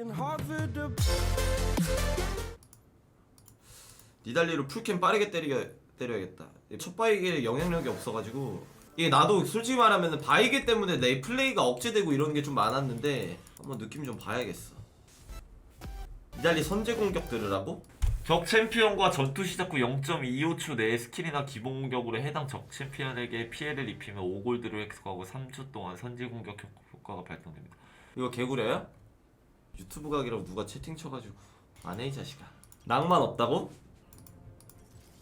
in Harvard to 니달리로 풀캠 빠르게 때려, 때려야겠다 첫 바이게 영향력이 없어가지고 이게 나도 솔직히 말하면 바이게 때문에 내 플레이가 억제되고 이런 게 좀 많았는데 한번 느낌 좀 봐야겠어 니달리 선제 공격 들으라고? 적 챔피언과 전투 시작 후 0.25초 내에 스킬이나 기본 공격으로 해당 적 챔피언에게 피해를 입히면 5골드를 획득하고 3초 동안 선제 공격 효- 효과가 발동됩니다. 이거 개구려야? 유튜브 각이라고 누가 채팅 쳐가지고. 안해 이 자식아. 낭만 없다고?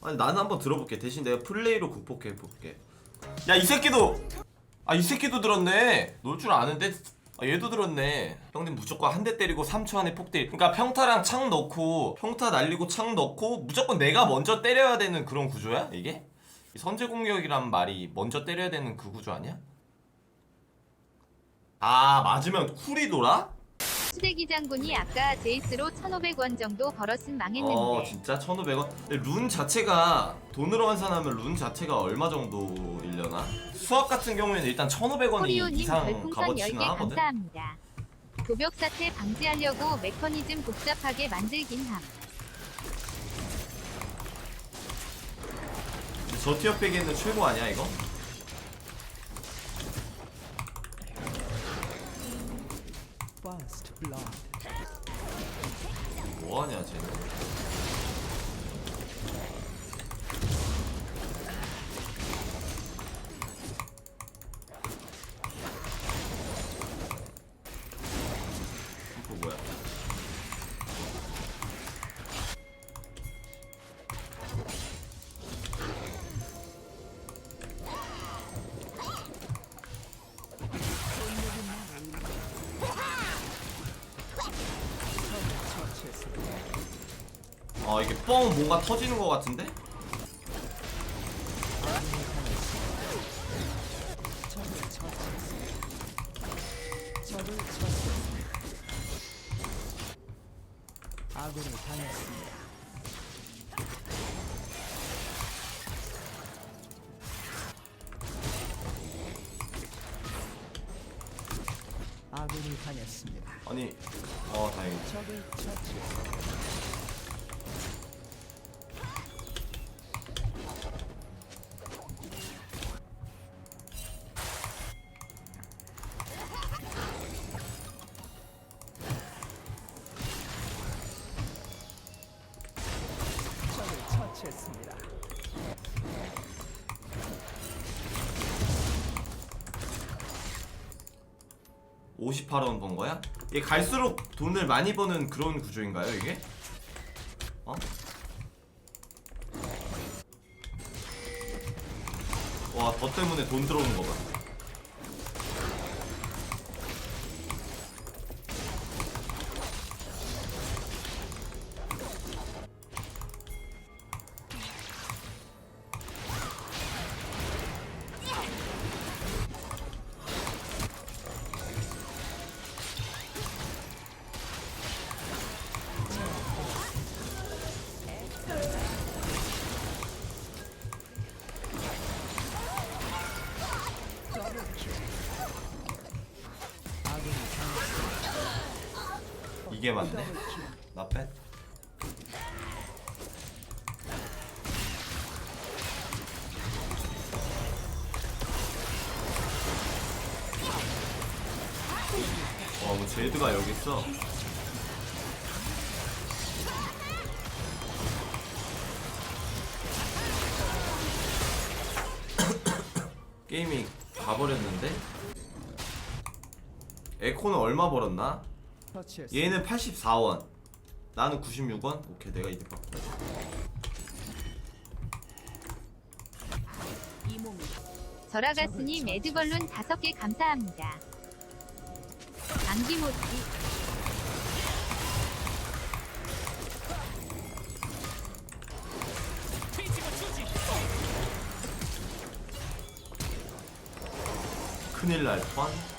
아니 나는 한번 들어볼게. 대신 내가 플레이로 극복해 볼게. 야 이 새끼도! 아 이 새끼도 들었네. 놀 줄 아는데? 아, 얘도 들었네. 형님 무조건 한 대 때리고 3초 안에 폭딜. 그러니까 평타랑 창 넣고 평타 날리고 창 넣고 무조건 내가 먼저 때려야 되는 그런 구조야 이게? 이 선제 공격이란 말이 먼저 때려야 되는 그 구조 아니야? 아 맞으면 쿨이 돌아? 수대기 장군이 아까 제이스로 1,500원 정도 벌었음 망했는데 어 진짜 1,500원? 근데 룬 자체가 돈으로 환산하면 룬 자체가 얼마 정도 일려나? 수학 같은 경우에는 일단 1,500원이 코리오님 이상 별풍선 10개 값어치가 하거든? 감사합니다. 도벽 사태 방지하려고 메커니즘 복잡하게 만들긴 함. 저 티어 빼기에는 최고 아니야 이거? 뭐하냐 쟤는 아 이게 뻥 뭔가 터지는 것 같은데? 아군이 당했습니다. 아군이 당했습니다. 아니 어 다행이다 적을 처치 58원 번 거야? 이게 갈수록 돈을 많이 버는 그런 구조인가요 이게? 어? 와, 더 때문에 돈 들어오는 거 봐. 이게 맞네. 나 뺐. 와, 뭐 제드가 여기 있어. 게임이 가버렸는데? 에코는 얼마 벌었나? 얘는 84원 나는 96원? 오케이 내가 이득 봤다 절하가스님 에드벌룬 5개 감사합니다. 안기모찌 큰일 날 뻔.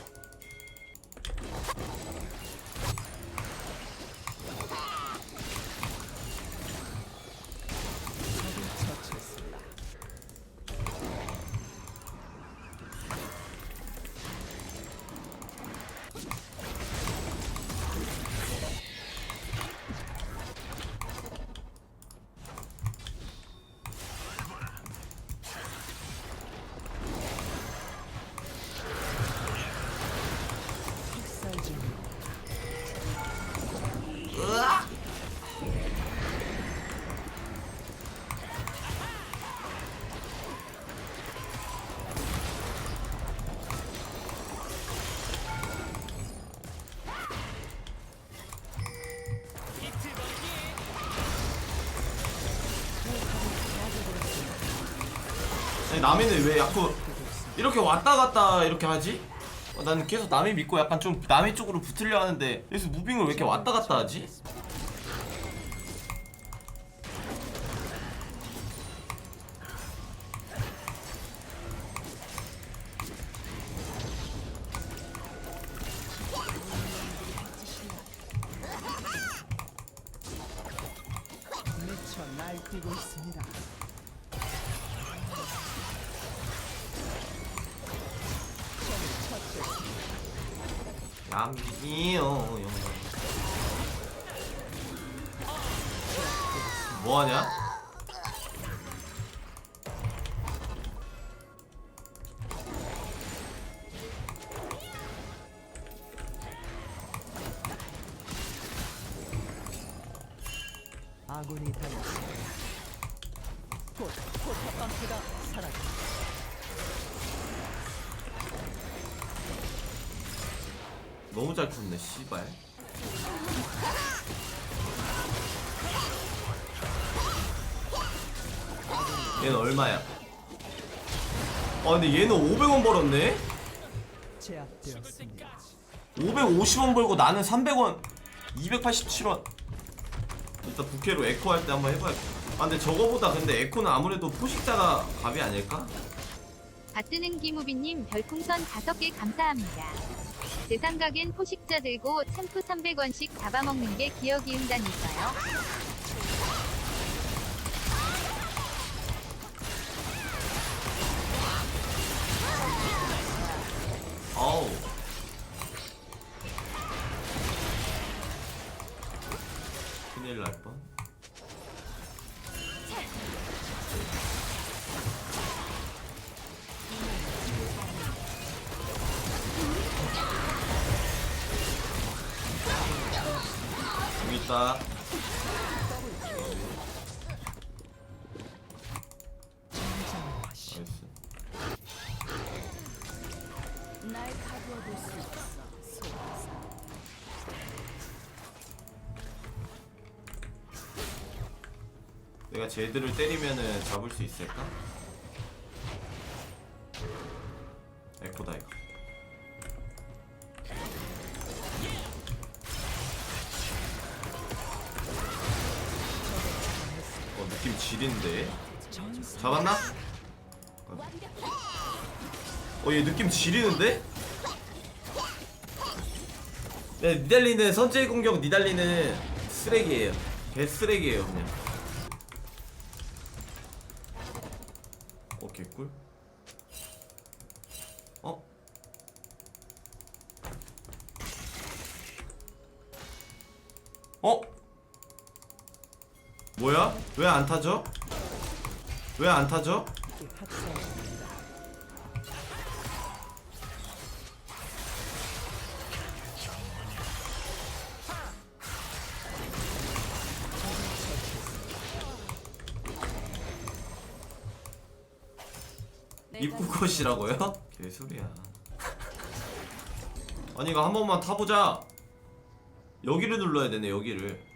아니 남이는 왜 자꾸 이렇게 왔다 갔다 이렇게 하지? 어, 나는 계속 남이 믿고 약간 좀 남이 쪽으로 붙으려 하는데 여기서 무빙을 왜 이렇게 왔다 갔다 하지? 양이요 영광 뭐하냐? 아군이 당했습니다. 곧 포탑 방패가 사라집니다. 너무 잘 컸네 씨발 얘는 얼마야? 아 근데 얘는 500원 벌었네? 제압되었습니다. 550원 벌고 나는 300원 287원 일단 부캐로 에코 할 때 한번 해봐야겠다 아 근데 저거보다 근데 에코는 아무래도 포식자가 답이 아닐까? 밭뜨는 김우빈님 별풍선 5개 감사합니다. 제 생각엔 포식자 들고 챔프 300원씩 잡아먹는 게 기억이 은다니까요. 아우 큰일 날 뻔 소환사. 내가 쟤들을 때리면은 잡을 수 있을까? 느낌 지린데 잡았나? 어 얘 느낌 지리는데? 네, 니달리는 선제 공격 니달리는 쓰레기예요 개 쓰레기예요 그냥 어 개꿀 어? 어? 뭐야? 왜 안 타죠? 왜 안 타죠? 학살입니다. 입구 컷이라고요? 개소리야 아니 이거 한 번만 타보자 여기를 눌러야 되네 여기를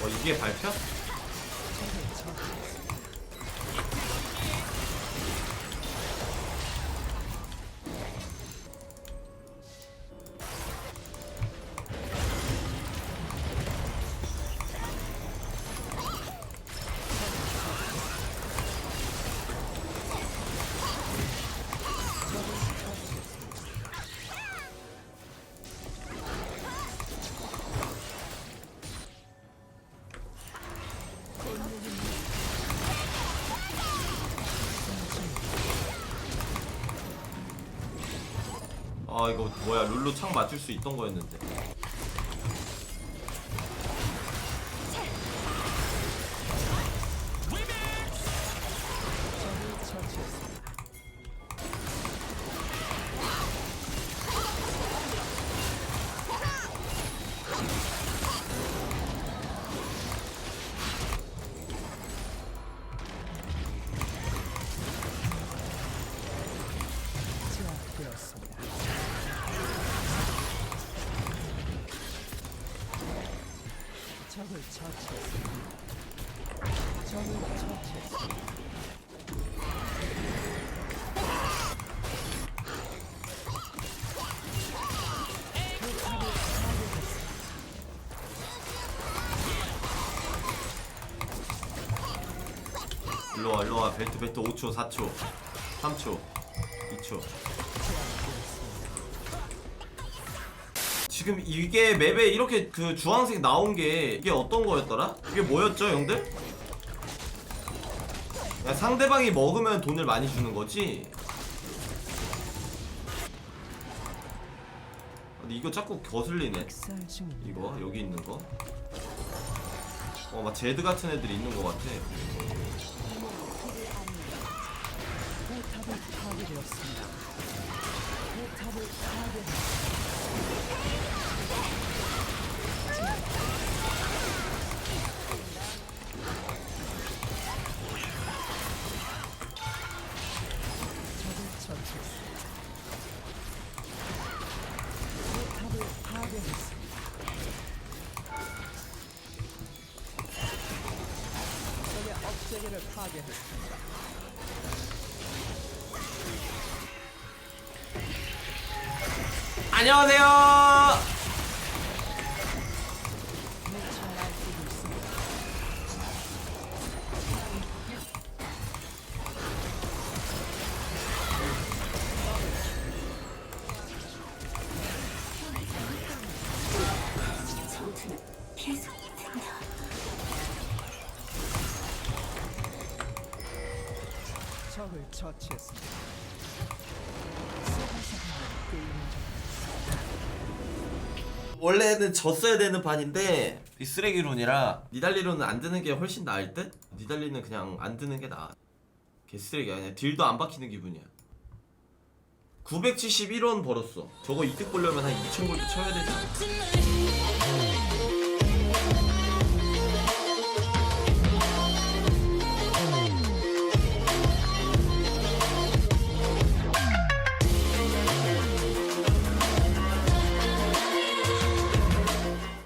어 이게 발표? 아 이거 뭐야? 룰루 창 맞출 수 있던 거였는데 적을 처치했습니다. 포탑을 파괴했습니다. 일로와 일로와. 벨트 벨트. 5초 4초. 3초. 2초 지금 이게 맵에 이렇게 그 주황색 나온 게 이게 어떤 거였더라? 이게 뭐였죠 형들? 야, 상대방이 먹으면 돈을 많이 주는 거지? 근데 이거 자꾸 거슬리네. 이거 여기 있는 거. 어, 막 제드 같은 애들이 있는 것 같아. 억제기를 파괴했습니다. 안녕하세요. 처치했습니다. 원래는 졌어야 되는 판인데 이 쓰레기룬이라 니달리룬은 안 드는 게 훨씬 나을 듯? 니달리는 그냥 안 드는 게 나아. 개쓰레기야 그냥 딜도 안 박히는 기분이야. 971원 벌었어. 저거 이득 보려면 한 2,000골드 쳐야 되지 않아?